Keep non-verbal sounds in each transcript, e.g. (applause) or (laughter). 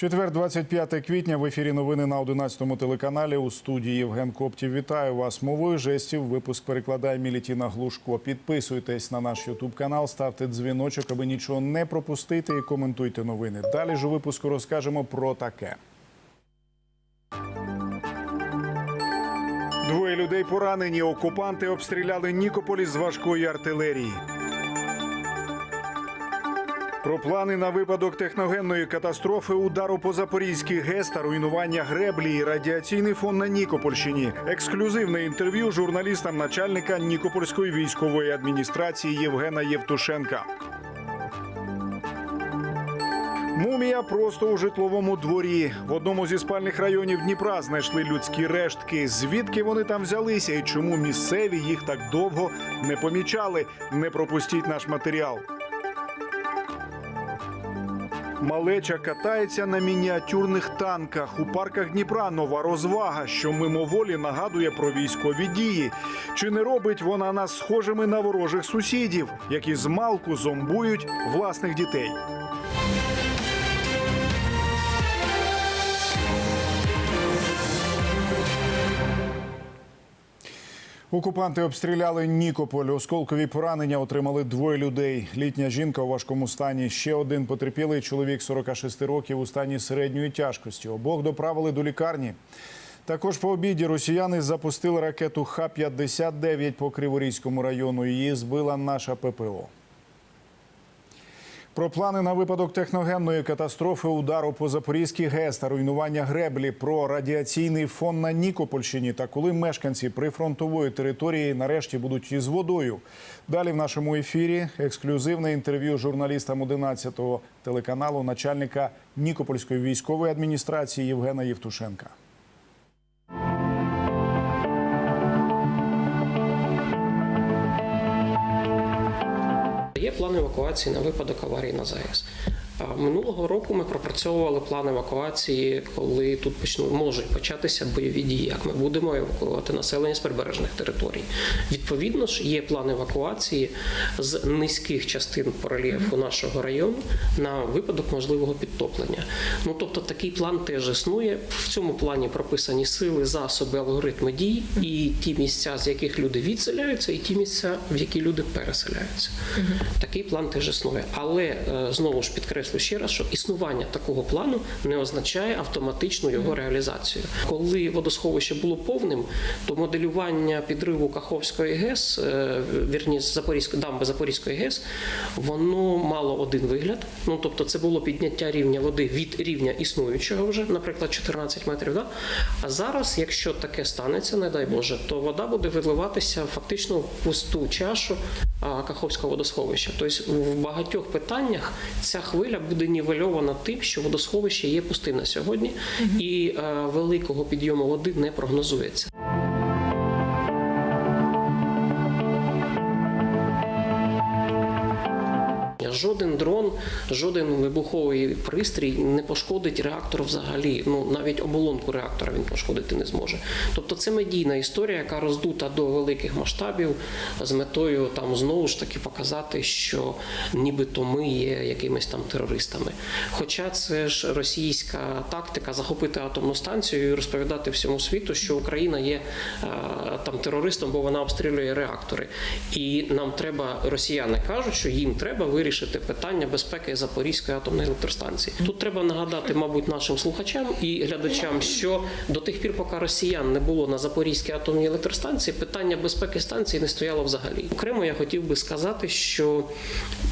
Четвер, 25 квітня. В ефірі новини на 11 телеканалі. У студії Євген Коптів. Вітаю вас. Мовою жестів. Випуск перекладає Мілітіна Глушко. Підписуйтесь на наш Ютуб канал, ставте дзвіночок, аби нічого не пропустити і коментуйте новини. Далі ж у випуску розкажемо про таке. Двоє людей поранені. Окупанти обстріляли Нікополі з важкої артилерії. Про плани на випадок техногенної катастрофи, удару по Запорізькій ГЕС та руйнування греблі і радіаційний фон на Нікопольщині. Ексклюзивне інтерв'ю журналістам начальника Нікопольської військової адміністрації Євгена Євтушенка. Мумія просто у житловому дворі. В одному зі спальних районів Дніпра знайшли людські рештки. Звідки вони там взялися і чому місцеві їх так довго не помічали? Не пропустіть наш матеріал. Малеча катається на мініатюрних танках. У парках Дніпра нова розвага, що мимоволі нагадує про військові дії. Чи не робить вона нас схожими на ворожих сусідів, які з малку зомбують власних дітей? Окупанти обстріляли Нікополь. Осколкові поранення отримали двоє людей. Літня жінка у важкому стані. Ще один потерпілий чоловік 46 років у стані середньої тяжкості. Обох доправили до лікарні. Також по обіді росіяни запустили ракету Х-59 по Криворізькому району. Її збила наша ППО. Про плани на випадок техногенної катастрофи, удару по Запорізькій ГЕС та руйнування греблі, про радіаційний фон на Нікопольщині та коли мешканці прифронтової території нарешті будуть із водою. Далі в нашому ефірі ексклюзивне інтерв'ю журналістам 11-го телеканалу начальника Нікопольської військової адміністрації Євгена Євтушенка. План евакуації на випадок аварії на ЗАЕС. Минулого року ми пропрацьовували план евакуації, коли тут почнуть можуть початися бойові дії. Як ми будемо евакуювати населення з прибережних територій? Відповідно ж, є план евакуації з низьких частин по нашого району на випадок можливого підтоплення. Ну тобто такий план теж існує. В цьому плані прописані сили, засоби, алгоритми дій і ті місця, з яких люди відселяються, і ті місця, в які люди переселяються. Такий план теж існує. Але е, знову ж підкреслю ще раз, що існування такого плану не означає автоматичну його реалізацію. Коли водосховище було повним, то моделювання підриву Каховської ГЕС, е, вірні Запорізької дамби Запорізької ГЕС, воно мало один вигляд. Ну тобто, це було підняття рівня води від рівня існуючого вже, наприклад, 14 метрів. Да? А зараз, якщо таке станеться, не дай Боже, то вода буде виливатися фактично в пусту чашу Каховського водосховища. Тобто в багатьох питаннях ця хвиля буде нівельована тим, що водосховище є пустим на сьогодні, і е, великого підйому води не прогнозується. Жоден дрон, жоден вибуховий пристрій не пошкодить реактор взагалі. Ну навіть оболонку реактора він пошкодити не зможе. Тобто це медійна історія, яка роздута до великих масштабів з метою там знову ж таки показати, що нібито ми є якимись там терористами. Хоча це ж російська тактика захопити атомну станцію і розповідати всьому світу, що Україна є е, там терористом, бо вона обстрілює реактори. І нам треба, росіяни кажуть, що їм треба вирішити питання безпеки Запорізької атомної електростанції. Тут треба нагадати, мабуть, нашим слухачам і глядачам, що до тих пір, поки росіян не було на Запорізькій атомній електростанції, питання безпеки станції не стояло взагалі. Окремо я хотів би сказати, що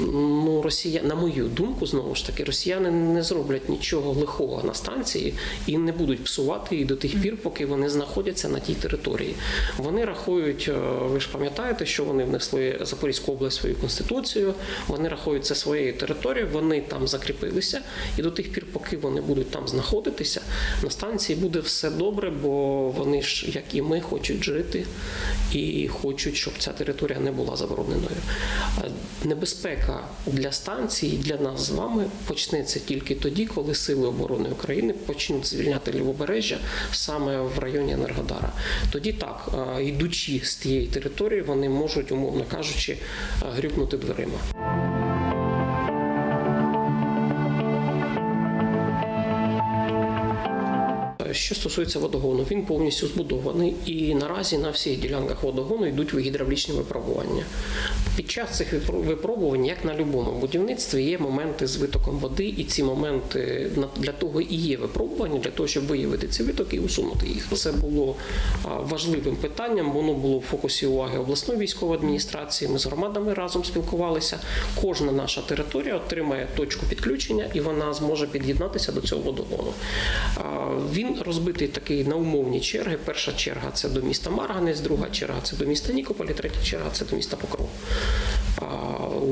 ну росія, на мою думку, знову ж таки, росіяни не зроблять нічого лихого на станції і не будуть псувати її до тих пір, поки вони знаходяться на тій території. Вони рахують, е, ви ж пам'ятаєте, що вони внесли Запорізьку область свою конституцію. Вони рахують це своєю територією, вони там закріпилися, і до тих пір, поки вони будуть там знаходитися, на станції буде все добре, бо вони ж, як і ми, хочуть жити і хочуть, щоб ця територія не була забороненою. Небезпека для станції, для нас з вами почнеться тільки тоді, коли сили оборони України почнуть звільняти лівобережжя саме в районі Енергодара. Тоді так, йдучи з тієї території, вони можуть, умовно кажучи, грюкнути дверима. Що стосується водогону, він повністю збудований і наразі на всіх ділянках водогону йдуть гідравлічні випробування. Під час цих випробувань, як на будь-якому будівництві, є моменти з витоком води, і ці моменти для того і є випробування, для того, щоб виявити ці витоки і усунути їх. Це було важливим питанням. Воно було в фокусі уваги обласної військової адміністрації. Ми з громадами разом спілкувалися. Кожна наша територія отримає точку підключення, і вона зможе під'єднатися до цього водогону. А, Він розбитий такий на умовні черги. Перша черга це до міста Марганець, друга черга це до міста Нікополь, третя черга це до міста Покров.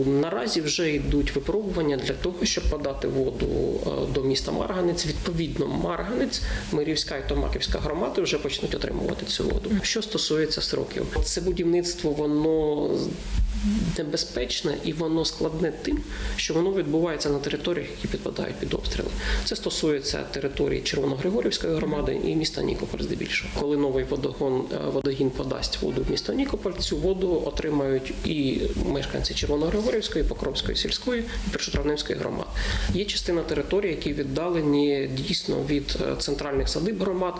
Наразі вже йдуть випробування для того, щоб подати воду е, до міста Марганець. Відповідно, Марганець, Мирівська і Томаківська громади вже почнуть отримувати цю воду. Що стосується сроків, це будівництво воно небезпечне і воно складне тим, що воно відбувається на територіях, які підпадають під обстріли. Це стосується території Червоногригорівської громади і міста Нікополь здебільшого. Коли новий водогон е, водогін подасть воду в місто Нікополь, цю воду отримають і мешканці Червоногригорівської, Покровської сільської і Першотравневської громад. Є частина території, які віддалені дійсно від е, центральних садиб громад,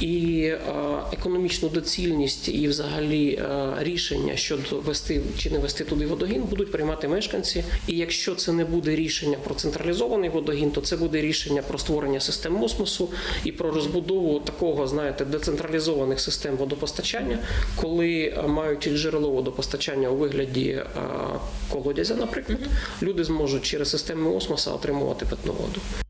і е, економічну доцільність і взагалі рішення щодо вести чи не вести туди водогін будуть приймати мешканці. І якщо це не буде рішення про централізований водогін, то це буде рішення про створення систем осмосу і про розбудову такого, знаєте, децентралізованих систем водопостачання, коли е, маючи джерело водопостачання у вигляді е, колодязя, наприклад, люди зможуть через системи осмоса отримувати питну воду.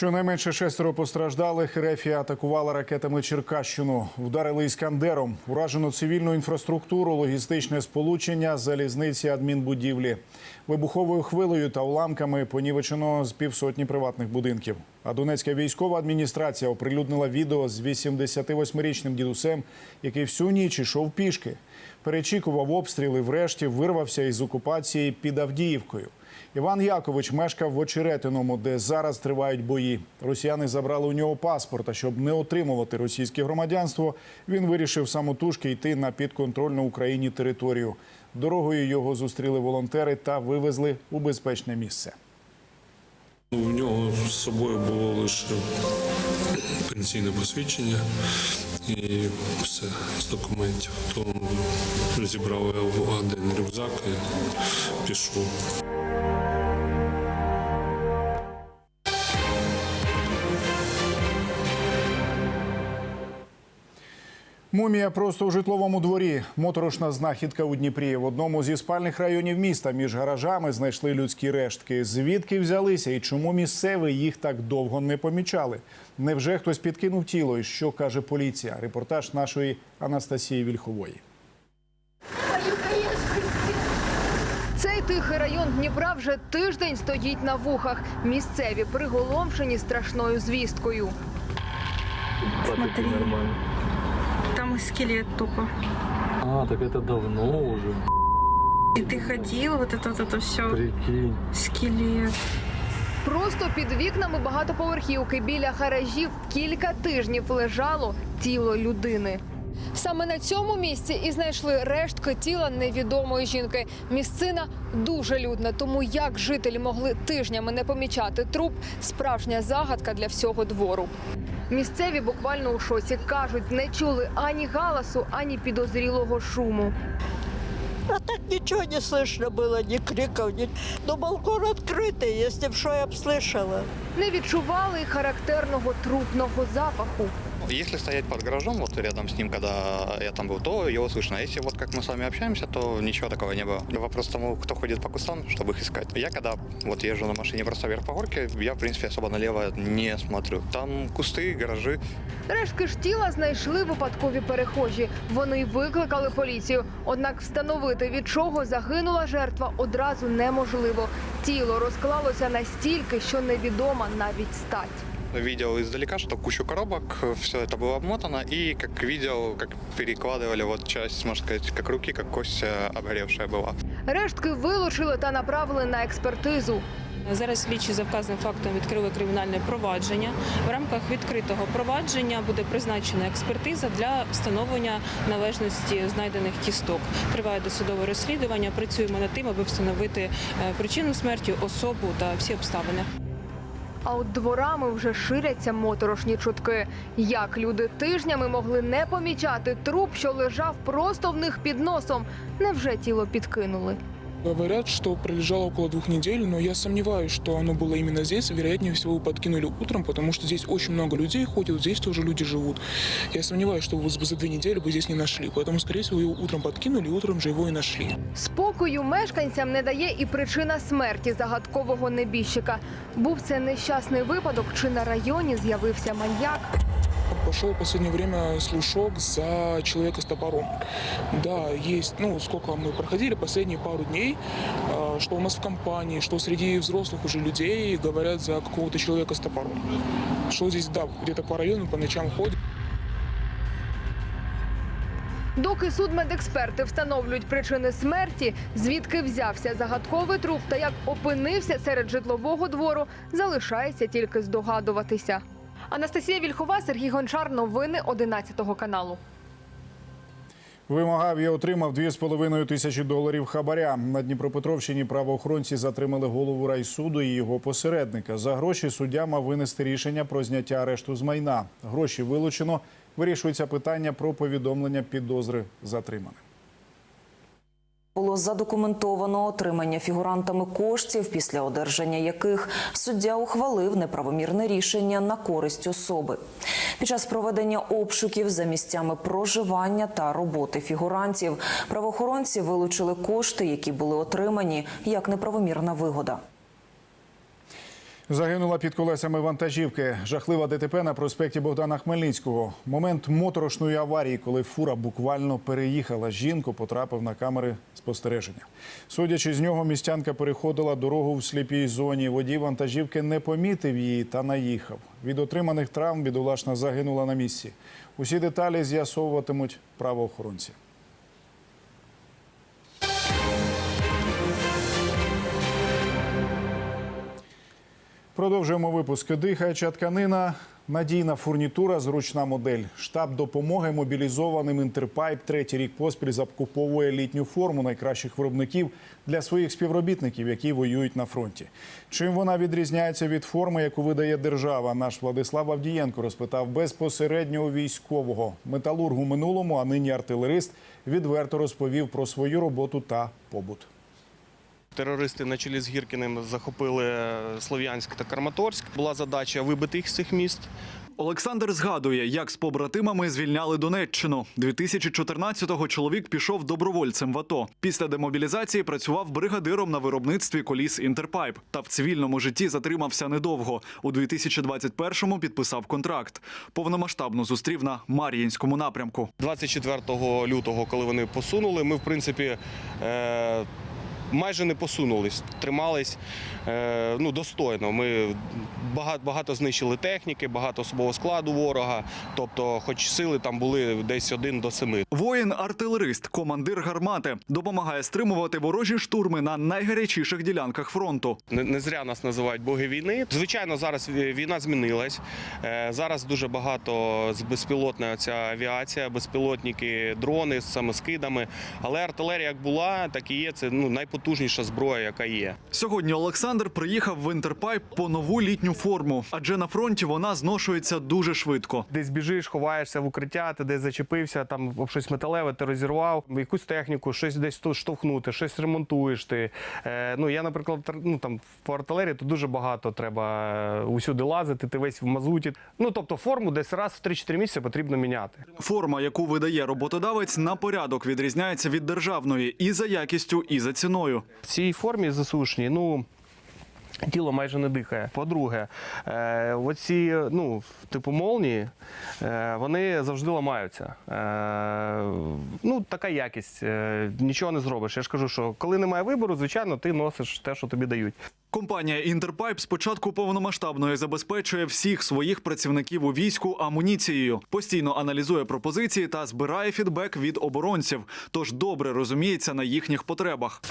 Щонайменше шестеро постраждалих. Рефія атакувала ракетами Черкащину. Вдарили іскандером. Уражено цивільну інфраструктуру, логістичне сполучення, залізниці, адмінбудівлі. Вибуховою хвилею та уламками понівечено з півсотні приватних будинків. А Донецька військова адміністрація оприлюднила відео з 88-річним дідусем, який всю ніч ішов пішки. Перечікував обстріли, врешті вирвався із окупації під Авдіївкою. Іван Якович мешкав в Очеретиному, де зараз тривають бої. Росіяни забрали у нього паспорт. А щоб не отримувати російське громадянство, він вирішив самотужки йти на підконтрольну Україні територію. Дорогою його зустріли волонтери та вивезли у безпечне місце. У нього з собою було лише пенсійне посвідчення і все з документів. То зібрав в один рюкзак і пішов. Мумія просто у житловому дворі. Моторошна знахідка у Дніпрі. В одному зі спальних районів міста між гаражами знайшли людські рештки. Звідки взялися і чому місцеві їх так довго не помічали? Невже хтось підкинув тіло? І що каже поліція? Репортаж нашої Анастасії Вільхової. Цей тихий район Дніпра вже тиждень стоїть на вухах. Місцеві приголомшені страшною звісткою. Смотри скелет только. А, так это давно уже. И ты ходил, вот это вот это все. Прикинь. Скелет. Просто під вікнами багатоповерхівки біля гаражів кілька тижнів лежало тіло людини. Саме на цьому місці і знайшли рештки тіла невідомої жінки. Місцина дуже людна, тому як жителі могли тижнями не помічати труп справжня загадка для всього двору. Місцеві буквально у шоці кажуть, не чули ані галасу, ані підозрілого шуму. А так ничего не слышно было, ни криков, ни... Но балкон открытый, если б что я б слышала. Не відчували й характерного трупного запаху. Если стоять под гаражом, вот рядом с ним, когда я там был, то его слышно. А если вот как мы с вами общаемся, то ничего такого не было. Вопрос тому, кто ходит по кустам, чтобы их искать. Я когда вот езжу на машине просто вверх по горке, я, в принципе, особо налево не смотрю. Там кусты, гаражи. Рештки ж тіла знайшли випадкові перехожі. Вони й викликали поліцію. Однак встановити від чого загинула жертва одразу неможливо. Тіло розклалося настільки, що невідома навіть стать. Видел издалека, что кучу коробок, все это было обмотано, и как видел, как перекладывали вот часть, можно сказать, как руки, как кость э, обгоревшая была. Рештки вилучили та направили на експертизу. Зараз слідчі за вказаним фактом відкрили кримінальне провадження. В рамках відкритого провадження буде призначена експертиза для встановлення належності знайдених кісток. Триває досудове розслідування. Працюємо над тим, аби встановити е, причину смерті, особу та всі обставини. А от дворами вже ширяться моторошні чутки. Як люди тижнями могли не помічати труп, що лежав просто в них під носом? Невже тіло підкинули? Говорят, что пролежало около двух недель, но я сомневаюсь, что оно было именно здесь. Вероятнее всего, его подкинули утром, потому что здесь очень много людей ходит, здесь тоже люди живут. Я сомневаюсь, что вы за две недели бы здесь не нашли. Поэтому, скорее всего, его утром подкинули, и утром же его и нашли. Спокою мешканцям не дає і причина смерті загадкового небіжчика. Був це нещасний випадок, чи на районі з'явився маньяк? Пошел в последнее время слушок за человека с топором. Да, есть, ну, сколько мы проходили, последние пару дней, что у нас в компании, что среди взрослых уже людей говорят за какого-то человека с топором. Что здесь, да, где-то по району по ночам ходят. Доки судмедексперти встановлюють причини смерті, звідки взявся загадковий труп та як опинився серед житлового двору, залишається тільки здогадуватися. Анастасія Вільхова, Сергій Гончар. Новини 11 каналу. Вимагав і отримав 2,5 тисячі доларів хабаря. На Дніпропетровщині правоохоронці затримали голову райсуду і його посередника. За гроші суддя мав винести рішення про зняття арешту з майна. Гроші вилучено. Вирішується питання про повідомлення підозри затриманим. Було задокументовано отримання фігурантами коштів, після одержання яких суддя ухвалив неправомірне рішення на користь особи. Під час проведення обшуків за місцями проживання та роботи фігурантів правоохоронці вилучили кошти, які були отримані як неправомірна вигода. Загинула під колесами вантажівки. Жахлива ДТП на проспекті Богдана Хмельницького. Момент моторошної аварії, коли фура буквально переїхала. Жінку потрапив на камери спостереження. Судячи з нього, містянка переходила дорогу в сліпій зоні. Водій вантажівки не помітив її та наїхав. Від отриманих травм бідолашна загинула на місці. Усі деталі з'ясовуватимуть правоохоронці. Продовжуємо випуск. Дихаюча тканина, надійна фурнітура, зручна модель. Штаб допомоги мобілізованим Інтерпайп третій рік поспіль закуповує літню форму найкращих виробників для своїх співробітників, які воюють на фронті. Чим вона відрізняється від форми, яку видає держава? Наш Владислав Авдієнко розпитав безпосереднього військового металург у минулому, а нині артилерист, відверто розповів про свою роботу та побут. Терористи на чолі з Гіркіним захопили Слов'янськ та Краматорськ. Була задача вибити їх з цих міст. Олександр згадує, як з побратимами звільняли Донеччину. 2014-го чоловік пішов добровольцем в АТО. Після демобілізації працював бригадиром на виробництві коліс Інтерпайп. Та в цивільному житті затримався недовго. У 2021-му підписав контракт. Повномасштабно зустрів на Мар'їнському напрямку. 24 лютого, коли вони посунули, ми в принципі. Е- Майже не посунулись, тримались е, ну, достойно. Ми багато, багато знищили техніки, багато особового складу ворога. Тобто, хоч сили там були десь один до семи. Воїн-артилерист, командир гармати, допомагає стримувати ворожі штурми на найгарячіших ділянках фронту. Не, не зря нас називають боги війни. Звичайно, зараз війна змінилась. Е, Зараз дуже багато безпілотна ця авіація, безпілотники, дрони з самоскидами. Але артилерія як була, так і є. Це ну найпотужніша зброя, яка є. Сьогодні Олександр приїхав в Інтерпайп по нову літню форму, адже на фронті вона зношується дуже швидко. Десь біжиш, ховаєшся в укриття, ти десь зачепився, там щось металеве, ти розірвав, якусь техніку, щось десь тут штовхнути, щось ремонтуєш ти. Е, ну я, наприклад, ну там по артилерії то дуже багато треба е, усюди лазити, ти весь в мазуті. Ну тобто форму десь раз в 3-4 місяці потрібно міняти. Форма, яку видає роботодавець, на порядок відрізняється від державної і за якістю, і за ціною. В цій формі засушній, ну. Тіло майже не дихає. По-друге, е, оці, ну, типу молнії, е, вони завжди ламаються. Е, ну, така якість, е, нічого не зробиш. Я ж кажу, що коли немає вибору, звичайно, ти носиш те, що тобі дають. Компанія Інтерпайп з початку повномасштабної забезпечує всіх своїх працівників у війську амуніцією, постійно аналізує пропозиції та збирає фідбек від оборонців, тож добре розуміється на їхніх потребах.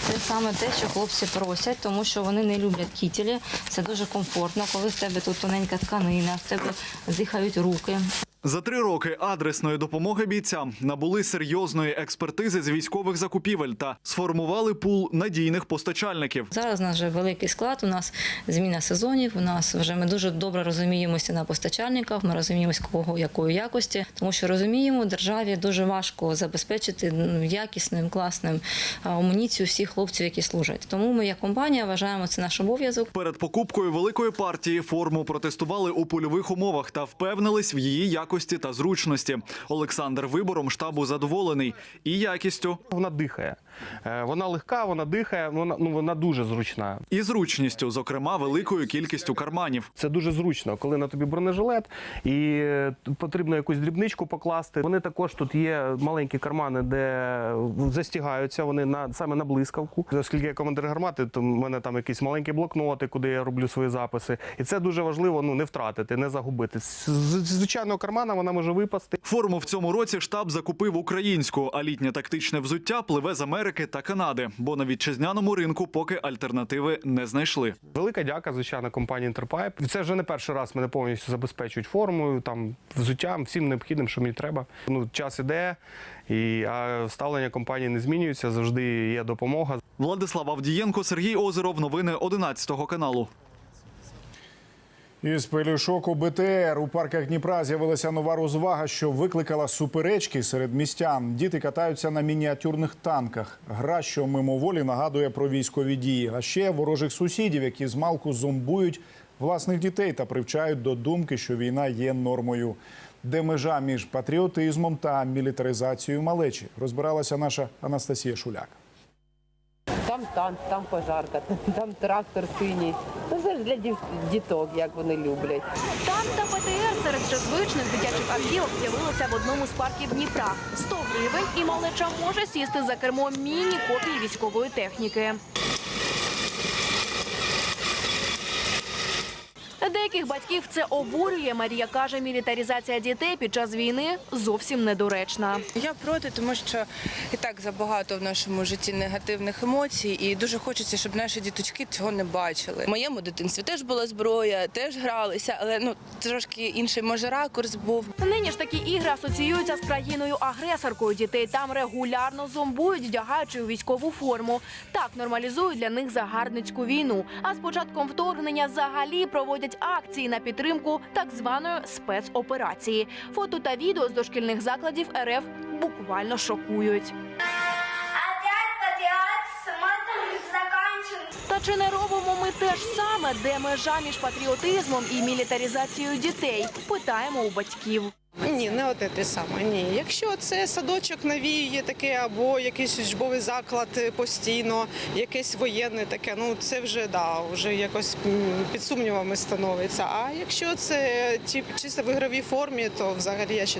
Це саме те, що хлопці просять, тому що вони не люблять кітелі. Це дуже комфортно, коли в тебе тут тоненька тканина, в тебе дихають руки. За три роки адресної допомоги бійцям набули серйозної експертизи з військових закупівель та сформували пул надійних постачальників. Зараз у нас вже великий склад. У нас зміна сезонів. У нас вже ми дуже добре розуміємося на постачальниках. Ми розуміємося кого якої якості, тому що розуміємо, державі дуже важко забезпечити ну, якісним класним амуніцію всіх хлопців, які служать. Тому ми, як компанія, вважаємо це наш обов'язок. Перед покупкою великої партії форму протестували у польових умовах та впевнились в її якості та зручності. Олександр вибором штабу задоволений і якістю, Вона дихає. Е, Вона легка, вона дихає, вона, ну, вона дуже зручна. і зручністю, зокрема великою кількістю карманів. Це дуже зручно, коли на тобі бронежилет і е, потрібно якусь дрібничку покласти. Вони також тут є маленькі кармани, де застігаються вони на саме на блискавку. Оскільки я командир гармати, то в мене там якісь маленькі блокноти, куди я роблю свої записи. І це дуже важливо ну не втратити, не загубити. З з звичайного кармана вона може випасти. Форму в цьому році штаб закупив українську, а літнє тактичне взуття пливе з Америки та Канади, бо на вітчизняному ринку поки альтернативи не знайшли. Велика дяка, звичайно, компанії Інтерпайп. Це вже не перший раз мене повністю забезпечують формою, там взуттям, всім необхідним, що мені треба. Ну час іде, і а ставлення компанії не змінюється. Завжди є допомога. Владислав Авдієнко, Сергій Озеров. Новини 11 каналу. Із пелюшок у БТР у парках Дніпра з'явилася нова розвага, що викликала суперечки серед містян. Діти катаються на мініатюрних танках. Гра, що мимоволі нагадує про військові дії. А ще ворожих сусідів, які змалку зомбують власних дітей та привчають до думки, що війна є нормою. Де межа між патріотизмом та мілітаризацією малечі, розбиралася наша Анастасія Шуляк. Там танк, там пожарка, (laughs) там трактор синій. Ну це ж для дів- діток, як вони люблять. Танк та ПТР серед вже звичних дитячих автівок з'явилося в одному з парків Дніпра. 100 гривень і малеча може сісти за кермо міні-копії військової техніки. Деяких батьків це обурює. Марія каже, мілітаризація дітей під час війни зовсім недоречна. Я проти, тому що і так забагато в нашому житті негативних емоцій, і дуже хочеться, щоб наші діточки цього не бачили. В моєму дитинстві теж була зброя, теж гралися, але ну трошки інший може ракурс був. Нині ж такі ігри асоціюються з країною-агресоркою. Дітей там регулярно зомбують, вдягаючи у військову форму. Так нормалізують для них загарбницьку війну. А з початком вторгнення взагалі проводять акції на підтримку так званої спецоперації. Фото та відео з дошкільних закладів РФ буквально шокують. Та чи не робимо ми те ж саме, де межа між патріотизмом і мілітаризацією дітей? Питаємо у батьків Ні, не одне те саме. Ні. Якщо це садочок навіює таке, або якийсь учбовий заклад е, постійно, якесь воєнне таке, ну це вже да, вже якось м, під сумнівами становиться. А якщо це ті чисто в ігровій формі, то взагалі я ще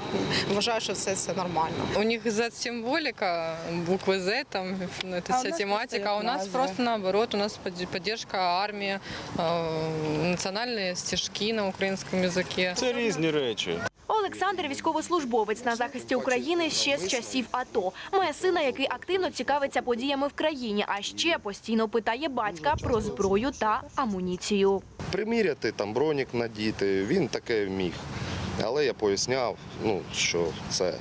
вважаю, що все це нормально. У них Z-символика, буквы Z, там ну, это А у вся нас тематика. просто А у нас назва. просто наоборот, у нас под- поддержка армии, э, национальные стишки на украинском языке. Це різні речі. Олександр військовослужбовець на захисті України ще з часів АТО. Має сина, який активно цікавиться подіями в країні, а ще постійно питає батька про зброю та амуніцію. Приміряти там бронік надіти, він таке міг. Але я поясняв, ну, що це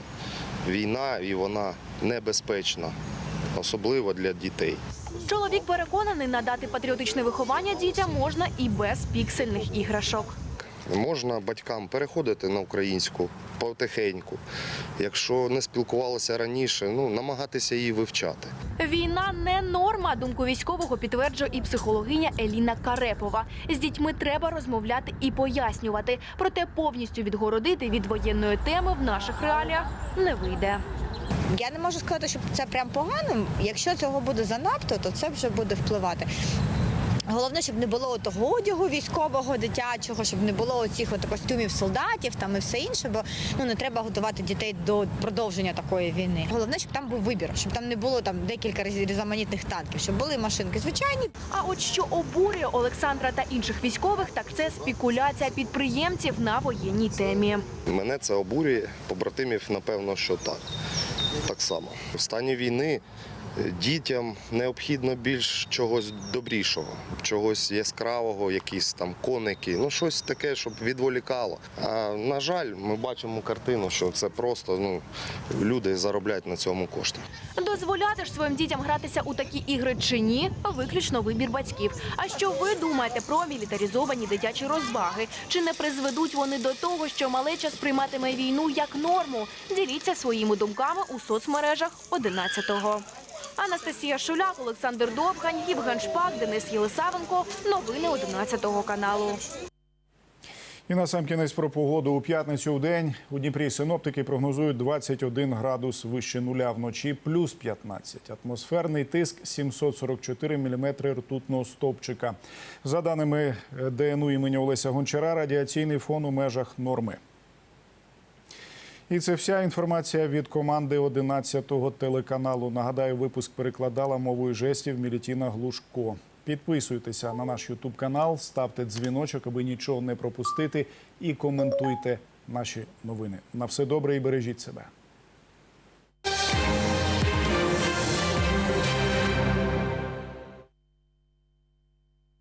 війна і вона небезпечна, особливо для дітей. Чоловік переконаний, надати патріотичне виховання дітям можна і без піксельних іграшок. Можна батькам переходити на українську потихеньку. Якщо не спілкувалися раніше, ну намагатися її вивчати. Війна не норма. Думку військового підтверджує і психологиня Еліна Карепова. З дітьми треба розмовляти і пояснювати. Проте повністю відгородити від воєнної теми в наших реаліях не вийде. Я не можу сказати, що це прям погано. Якщо цього буде занадто, то це вже буде впливати. Головне, щоб не було того одягу військового, дитячого, щоб не було оцих от костюмів солдатів там і все інше, бо ну не треба готувати дітей до продовження такої війни. Головне, щоб там був вибір, щоб там не було там декілька різноманітних танків, щоб були машинки звичайні. А от що обурює Олександра та інших військових, так це спекуляція підприємців на воєнній темі. Мене це обурює, побратимів, напевно, що так. Так само. В стані війни Дітям необхідно більш чогось добрішого, чогось яскравого, якісь там коники, ну щось таке, щоб відволікало. А на жаль, ми бачимо картину, що це просто ну, люди заробляють на цьому кошти. Дозволяти ж своїм дітям гратися у такі ігри чи ні виключно вибір батьків. А що ви думаєте про мілітаризовані дитячі розваги? Чи не призведуть вони до того, що малеча сприйматиме війну як норму? Діліться своїми думками у соцмережах 11-го. Анастасія Шуляк, Олександр Довгань, Євген Шпак, Денис Єлисавенко. Новини 11 каналу. І на сам кінець про погоду у п'ятницю у день у Дніпрі синоптики прогнозують 21 градус вище нуля вночі, плюс 15. Атмосферний тиск 744 міліметри ртутного стовпчика. За даними ДНУ імені Олеся Гончара, радіаційний фон у межах норми. І це вся інформація від команди 11-го телеканалу. Нагадаю, випуск перекладала мовою жестів Мілітіна Глушко. Підписуйтеся на наш Ютуб канал, ставте дзвіночок, аби нічого не пропустити, і коментуйте наші новини. На все добре і бережіть себе.